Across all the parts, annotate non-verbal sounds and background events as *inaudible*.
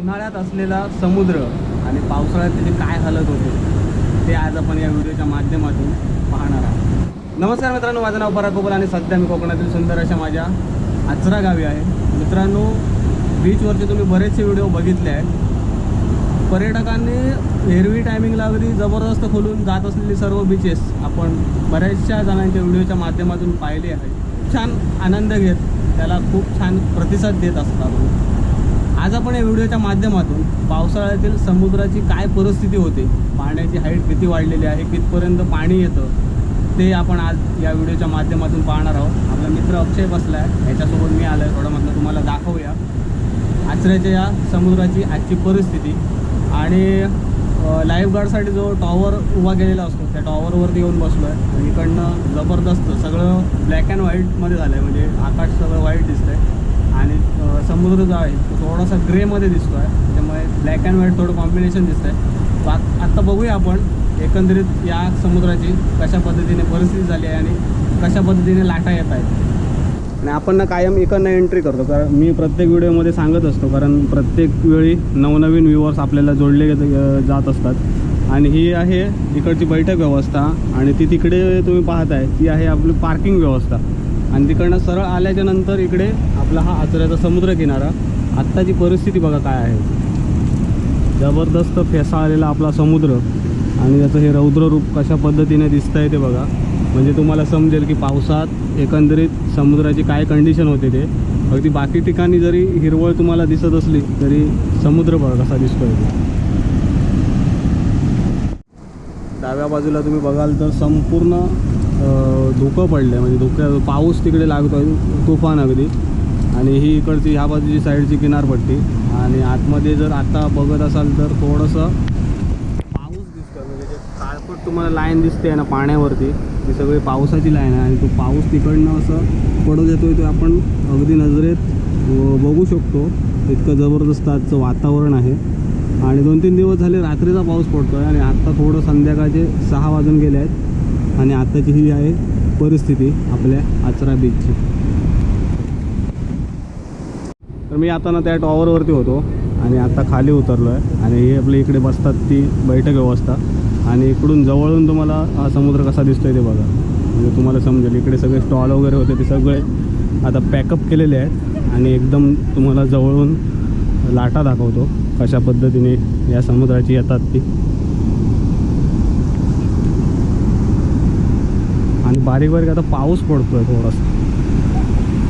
उन्हाळ्यात असलेला समुद्र आणि पावसाळ्यात त्याची काय हालत होते ते आज आपण या व्हिडिओच्या माध्यमातून पाहणार आहोत. नमस्कार मित्रांनो माझं नाव पराग गोपाल आणि सध्या मी कोकणातील सुंदर अशा माझ्या आचरा गावी आहे. मित्रांनो बीचवरचे तुम्ही बरेचसे व्हिडिओ बघितले आहेत. पर्यटकांनी एरवी टायमिंगला अगदी जबरदस्त खोलून जात असलेली सर्व बीचेस आपण बऱ्याचशा जणांच्या व्हिडिओच्या माध्यमातून पाहिले आहे छान आनंद घेत त्याला खूप छान प्रतिसाद देत असतात. आज आपण या व्हिडिओच्या माध्यमातून पावसाळ्यातील समुद्राची काय परिस्थिती होते पाण्याची हाईट किती वाढलेली आहे कितपर्यंत पाणी येतं ते आपण आज या व्हिडिओच्या माध्यमातून पाहणार आहोत. आपला मित्र अक्षय बसला आहे याच्यासोबत मी आलो आहे थोडं म्हटलं तुम्हाला दाखवूया. आचऱ्याच्या या समुद्राची आजची परिस्थिती आणि लाईफ गार्डसाठी जो टॉवर उभा केलेला असतो त्या टॉवरवरती येऊन बसलो आहे इकडनं जबरदस्त सगळं ब्लॅक अँड व्हाईटमध्ये झालं आहे म्हणजे आकाश सगळं व्हाईट दिसतं आहे समुद्र जो आहे तो थोडासा ग्रेमध्ये दिसतो आहे त्याच्यामुळे ब्लॅक अँड व्हाईट थोडं कॉम्बिनेशन दिसतं आहे बा आत्ता बघूया आपण एकंदरीत या समुद्राची कशा पद्धतीने परिस्थिती झाली आहे आणि कशा पद्धतीने लाटा येत आहेत. आणि आपण ना कायम इकडनं एंट्री करतो. कारण मी प्रत्येक व्हिडिओमध्ये सांगत असतो कारण प्रत्येक वेळी नवनवीन व्ह्युअर्स आपल्याला जोडले जात असतात. आणि ही आहे इकडची बैठक व्यवस्था आणि ती तिकडे तुम्ही पाहताय ती आहे आपली पार्किंग व्यवस्था. आणि तिकडनं सरळ आल्याच्यानंतर इकडे आपला हा आचऱ्याचा समुद्र किनारा आत्ताची परिस्थिती बघा काय आहे. जबरदस्त फेसाळलेला आपला समुद्र आणि त्याचं हे रौद्ररूप कशा पद्धतीने दिसतं आहे ते बघा. म्हणजे तुम्हाला समजेल की पावसात एकंदरीत समुद्राची काय कंडिशन होते ते. अगदी बाकी ठिकाणी जरी हिरवळ तुम्हाला दिसत असली तरी समुद्र बघा कसा दिसतोय ते. डाव्या बाजूला तुम्ही बघाल तर संपूर्ण धुकं पडलं आहे म्हणजे धुक्या पाऊस तिकडे लागतो आहे तुफान अगदी. आणि ही इकडची ह्या बाजूची साईडची किनारपट्टी आणि आतमध्ये जर आत्ता बघत असाल तर थोडंसं पाऊस दिसतो म्हणजे जे काळपट तुम्हाला लाईन दिसते ना पाण्यावरती ती सगळी पावसाची लाईन आहे. आणि तो पाऊस तिकडनं असं पडत येतोय तो आपण अगदी नजरेत बघू शकतो. इतकं जबरदस्त आजचं वातावरण आहे. आणि दोन तीन दिवस झाले रात्रीचा पाऊस पडतो आहे आणि आत्ता थोडं संध्याकाळचे सहा वाजून गेले आहेत. आणि आत्ताची ही आहे परिस्थिती आपल्या आचरा बीचची तर मी आता ना त्या टॉवरवरती होतो आणि आता खाली उतरलो आहे आणि हे आपल्या इकडे बसतात ती बैठक व्यवस्था. आणि इकडून जवळून तुम्हाला हा समुद्र कसा दिसतो आहे ते बघा. म्हणजे तुम्हाला समजेल इकडे सगळे स्टॉल वगैरे होते ते सगळे आता पॅकअप केलेले आहेत. आणि एकदम तुम्हाला जवळून लाटा दाखवतो कशा पद्धतीने या समुद्राची येतात ती आणि बारीक बारीक आता पाऊस पडतोय थोडासा.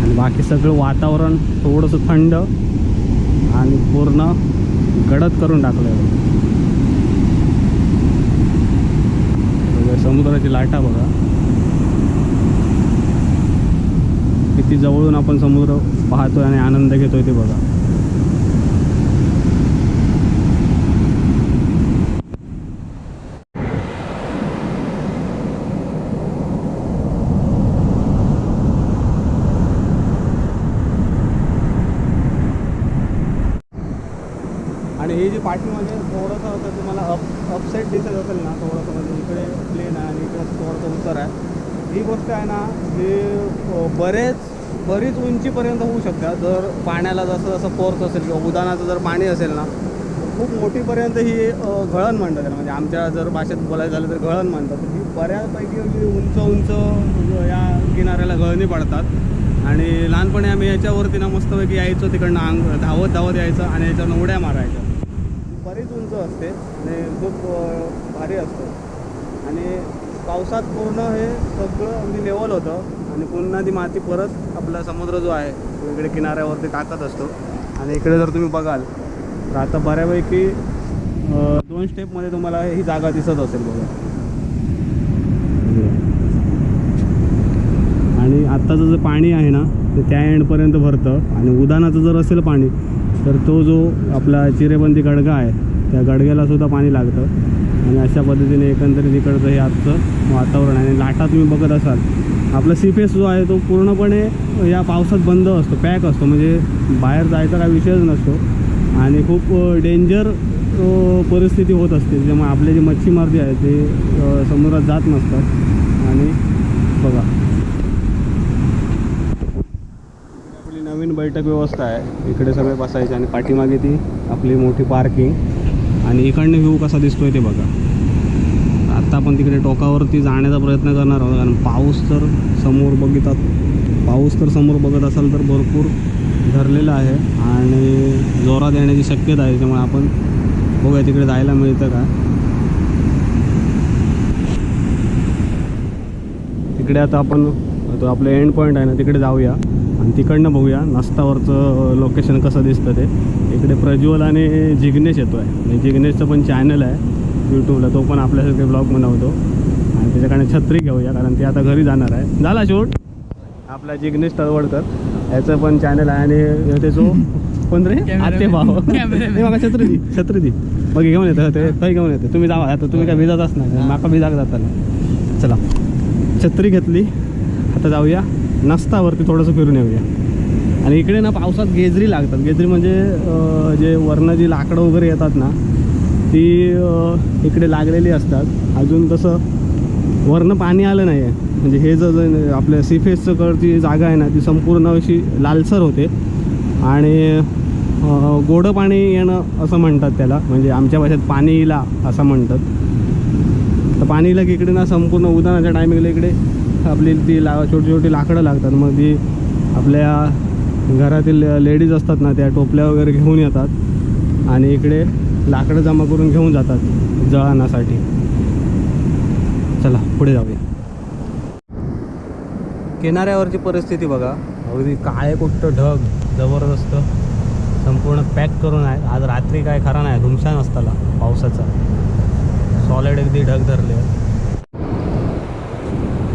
आणि बाकी सगळं वातावरण थोडंसं थंड आणि पूर्ण गडद करून टाकलं आहे समुद्राची लाटा बघा. किती जवळून आपण समुद्र पाहतोय आणि आनंद घेतोय ते बघा. आणि थोडंसं होतं तुम्हाला अप अपसेट दिसत असेल ना थोडंसं म्हणजे इकडे प्लेन आहे आणि इकडे थोडंसं उतर आहे. ही गोष्ट आहे ना ही बरेच बरीच उंचीपर्यंत होऊ शकतात जर पाण्याला जसं जसं फोर्स असेल किंवा उदाहरणाचं जर पाणी असेल ना खूप मोठीपर्यंत ही घळण गळण म्हणतात म्हणजे आमच्या जर भाषेत बोलायचं झालं तर गळण म्हणतात. ही बऱ्यापैकी अगदी उंच उंच या किनाऱ्याला गळणी पडतात. आणि लहानपणी आम्ही याच्यावरती ना मस्तपैकी यायचो तिकडनं अंग धावत धावत यायचं आणि याच्यावर उड्या मारायच्या. उंच असते म्हणजे आणि खूप भारी असतं. आणि पावसात पूर्ण हे सगळं अगदी लेवल होतं. आणि पुन्हा ती माती परत आपला समुद्र जो आहे तो इकडे किनाऱ्यावरती टाकत असतो. आणि इकडे जर तुम्ही बघाल तर आता बऱ्यापैकी दोन स्टेपमध्ये तुम्हाला ही जागा दिसत असेल बघा. आणि आत्ताचं जे पाणी आहे ना ते त्या एंडपर्यंत भरतं. आणि उदानाचं जर असेल पाणी तर तो जो आपला चिरेबंदी गडगा आहे त्या गडग्यालासुद्धा पाणी लागतं. आणि अशा पद्धतीने एकंदरीत इकडचं हे आजचं वातावरण आहे. आणि लाटा तुम्ही बघत असाल आपला सीफेस जो आहे तो पूर्णपणे या पावसात बंद असतो पॅक असतो. म्हणजे बाहेर जायचा काही विषयच नसतो. आणि खूप डेंजर परिस्थिती होत असते. त्यामुळे आपले जे मच्छीमार जे आहेत ते समुद्रात जात नसतात. आणि बघा. आपली नवीन बैठक व्यवस्था आहे. इकडे सगळे बसायचे आणि पाठीमागे ती आपली मोठी पार्किंग आणि इकडनं व्ह्यू कसा दिसतोय ते बघा. आत्ता आपण तिकडे टोकावरती जाण्याचा प्रयत्न करणार आहोत कारण पाऊस तर समोर बघितात पाऊस तर समोर बघत असाल तर भरपूर धरलेला आहे आणि जोरात येण्याची शक्यता आहे त्यामुळे आपण बघूया तिकडे जायला मिळतं का. तिकडे आता आपण तो आपलं एंड पॉईंट आहे ना तिकडे जाऊया आणि तिकडनं बघूया नस्तावरचं लोकेशन कसं दिसतं ते. इकडे प्रज्वल आणि जिग्नेश येतो आहे. आणि जिग्नेशचं पण चॅनल आहे यूट्यूबला तो पण आपल्यासारखे ब्लॉग बनवतो. आणि त्याच्याकडे छत्री घेऊया कारण ते आता घरी जाणार आहे. झाला शूट? आपला जिग्नेश तळवडकर. याचं पण चॅनल आहे आणि त्याचो *laughs* कोण रे. आते भाव बघा छत्री दी छत्री दी. बघ घेऊन येतं ते काही घेऊन येतं. तुम्ही जावा आता तुम्ही काय भिजातच नाही. माका भिजाक जाताना. चला. छत्री घेतली. आता जाऊया. नसतावरती थोडंसं फिरून येऊया. आणि इकडे ना पावसात गेजरी लागतात. गेजरी म्हणजे जे वरनं जी लाकडं वगैरे येतात ना ती इकडे लागलेली असतात. अजून तसं वरनं पाणी आलं नाही आहे म्हणजे हे जर आपल्या सीफेसचं कडची जागा आहे ना ती संपूर्ण अशी लालसर होते. आणि गोडं पाणी येणं असं म्हणतात त्याला. म्हणजे आमच्या भाषेत पाणी असं म्हणतात. तर पाणी की इकडे ना संपूर्ण उदाहरणाच्या टायमिंगला इकडे आपली ती ला छोटी छोटी लाकडं लागतात. मग ती आपल्या घरातील लेडीज असतात ना त्या टोपल्या वगैरे घेऊन येतात आणि इकडे लाकडं जमा करून घेऊन जातात जळानासाठी. चला पुढे जाऊया. किनाऱ्यावरची परिस्थिती बघा. अगदी काळे कुट्ट ढग जबरदस्त. संपूर्ण पॅक करून आहे. आज रात्री काय खरा नाही धुमशान असताला पावसाचा. सॉलिड अगदी ढग धरले.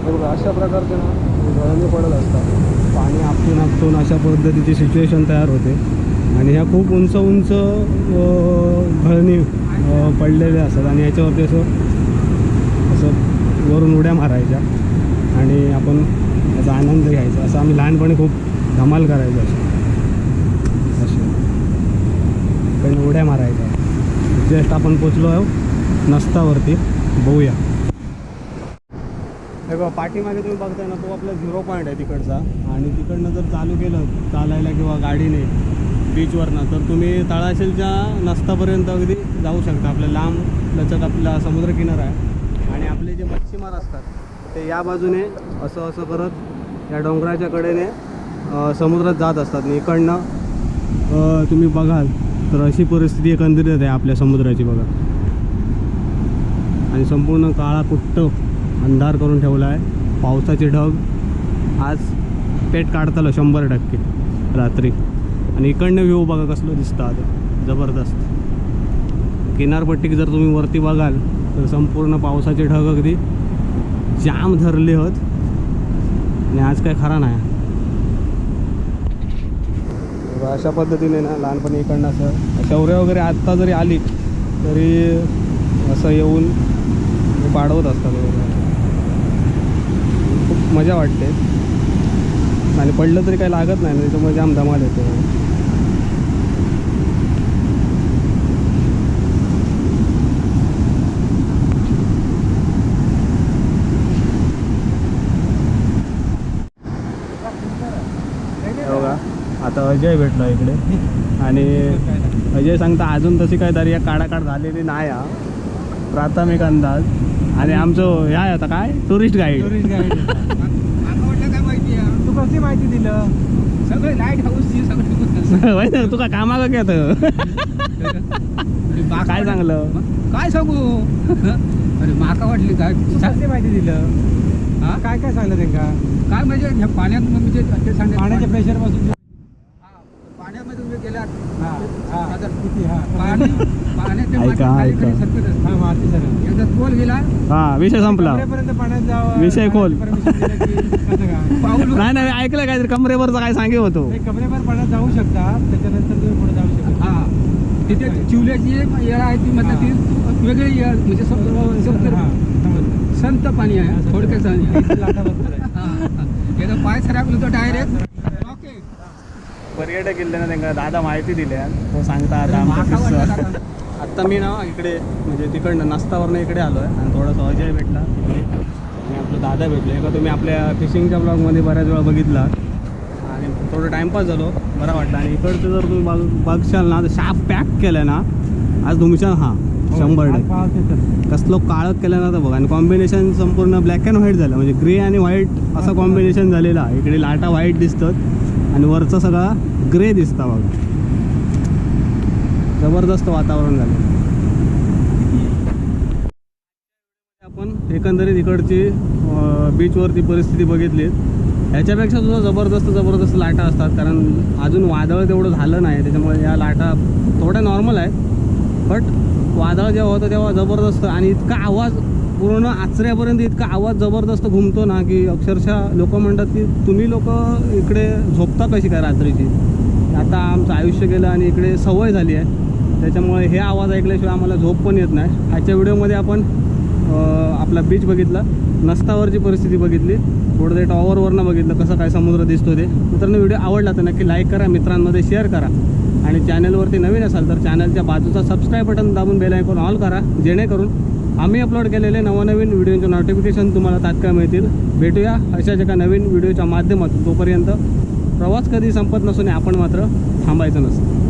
बघा अशा प्रकारचे ना गळणी पडत असतात. पाणी आपटून आपटून अशा पद्धतीची सिच्युएशन तयार होते. आणि ह्या खूप उंच उंच घळणी पडलेल्या असतात. आणि याच्यावरती असं असं वरून उड्या मारायच्या. आणि आपण याचा आनंद घ्यायचा. असं आम्ही लहानपणी खूप धमाल करायचो. असे असे पण उड्या मारायच्या. जस्ट आपण पोचलो आहो नस्तावरती बघूया. हे बघा पाठीमागे तुम्ही बघताय ना तो आपला झिरो पॉईंट आहे तिकडचा. आणि तिकडनं जर चालू केलं चालायला किंवा गाडीने बीचवरनं तर तुम्ही तळाशीलच्या नस्तापर्यंत अगदी जाऊ शकता. आपल्या लांब लचक आपला समुद्रकिनारा आहे. आणि आपले जे मच्छीमार असतात ते या बाजूने असं असं करत या डोंगराच्या कडेने समुद्रात जात असतात. आणि इकडनं तुम्ही बघाल तर अशी परिस्थिती एकंदरीत आहे आपल्या समुद्राची बघा. आणि संपूर्ण काळा कुट्ट अंधार करून ठेवला आहे. पावसाचे ढग. आज पेट काढतालं शंभर टक्के रात्री. आणि इकडनं व्ह्यू बघा कसलं दिसतं आता. जबरदस्त. किनारपट्टीक जर तुम्ही वरती बघाल तर संपूर्ण पावसाचे ढग अगदी जाम धरले होत. आणि आज काय खरा नाही. अशा पद्धतीने ना लहानपणी इकडनं असं शौर्य वगैरे आत्ता जरी आली तरी असं येऊन पाडवत असतात वगैरे. मजा वाटते. आणि पडलं तरी काही लागत नाही नाही त्याच्यामुळे जाम धमाल येते. हे बघा आता अजय भेटला इकडे. आणि अजय सांगता अजून तशी काय तरी काढाकाड झालेली नाही हा. प्राथमिक अंदाज. आणि आमचं ह्या आहे आता काय? टुरिस्ट गाईड टुरिस्ट गाईड म्हटलं काय माहिती आहे तू कशी माहिती दिलं? सगळे लाइट हाऊसची सगळे तुका कामा का घेत काय सांगलं? काय सांगू? अरे माका वाटली काय? कशी माहिती दिलं? हा? काय काय सांगलं त्यांना? काय म्हणजे पाण्यात म्हणजे ते पाण्याच्या प्रेशरपासून हा, पाण्यामध्ये तुम्ही गेलात हा हा किती? हा. पाणी ऐका, ऐका. हा सर एकदा गेला हा विषय संपला. कमरेपर्यंत पाण्यात जावं. विषय खोल. permission दिलं की कसं काय? पाऊल *laughs* नाही नाही ऐकलं काय कमरेवरचा काय सांगे होतो? नाही, कमरेवर पाण्यात जाऊ शकता. त्याच्यानंतर तुम्ही पुढे जाऊ शकता. हा. तिथे चिवल्याची एक येळ आहे ती मतलब ती वेगळी येळ म्हणजे समुद्र- समुद्र- हा, समजलं. संत पाणी आहे थोडक्यात आहे. हा, हा. एकदा पाय सरकलो तर डायरेक्ट पर्यटक गेले त्यांना दादा माहिती दिल्या तो सांगता आता वाटलं? आत्ता मी ना इकडे म्हणजे तिकडनं नाश्तावरनं इकडे आलो आहे आणि थोडासा अजय भेटला. आणि आपलं दादा भेटले. का तुम्ही आपल्या फिशिंगच्या ब्लॉगमध्ये बऱ्याच वेळा बघितला आणि थोडं टाइमपास झालो. बरा वाटतं आणि इकडचं जर तुम्ही बघ बघशाल ना तर शाप पॅक केलं ना. आज तुमच्या हां हो, शंभर टक्के कसलं काळं केलं ना तर बघा. आणि कॉम्बिनेशन संपूर्ण ब्लॅक अँड व्हाईट झालं. म्हणजे ग्रे आणि व्हाईट असं कॉम्बिनेशन झालेलं. इकडे लाटा व्हाईट दिसतात. आणि वरचा सगळा ग्रे दिसता बघा. जबरदस्त वातावरण झालं. आपण एकंदरीत इकडची बीचवरती परिस्थिती बघितली ह्याच्यापेक्षा सुद्धा जबरदस्त जबरदस्त लाटा असतात. कारण अजून वादळ तेवढं झालं नाही. त्याच्यामुळे या लाटा थोड्या नॉर्मल आहेत. बट वादळ जेव्हा होतं तेव्हा जबरदस्त आणि इतका आवाज पूर्ण आचऱ्यापर्यंत इतका आवाज जबरदस्त घुमतो ना की अक्षरशः लोक म्हणतात की तुम्ही लोक इकडे झोपता कशी काय रात्रीची? आता आमचं आयुष्य गेलं आणि इकडे सवय झाली आहे. त्याच्यामुळे हे आवाज ऐकल्याशिवाय आम्हाला झोप पण येत नाही. आजच्या व्हिडिओमध्ये आपण आपला बीच बघितला नस्तावरची परिस्थिती बघितली थोडं ते टॉवरवरनं बघितलं कसं काय समुद्र दिसतो ते. मित्रांनो व्हिडिओ आवडला तर नक्की लाईक करा मित्रांमध्ये शेअर करा. आणि चॅनलवरती नवीन असाल तर चॅनलच्या बाजूचा सबस्क्राईब बटन दाबून बेल आयकॉन ऑल करा जेणेकरून आम्ही अपलोड केलेले नवनवीन व्हिडिओचे नोटिफिकेशन तुम्हाला तात्काळ मिळतील. भेटूया अशाच एका नवीन व्हिडिओच्या माध्यमातून. तोपर्यंत प्रवास कधी संपत नसून आपण मात्र थांबायचं नसतं.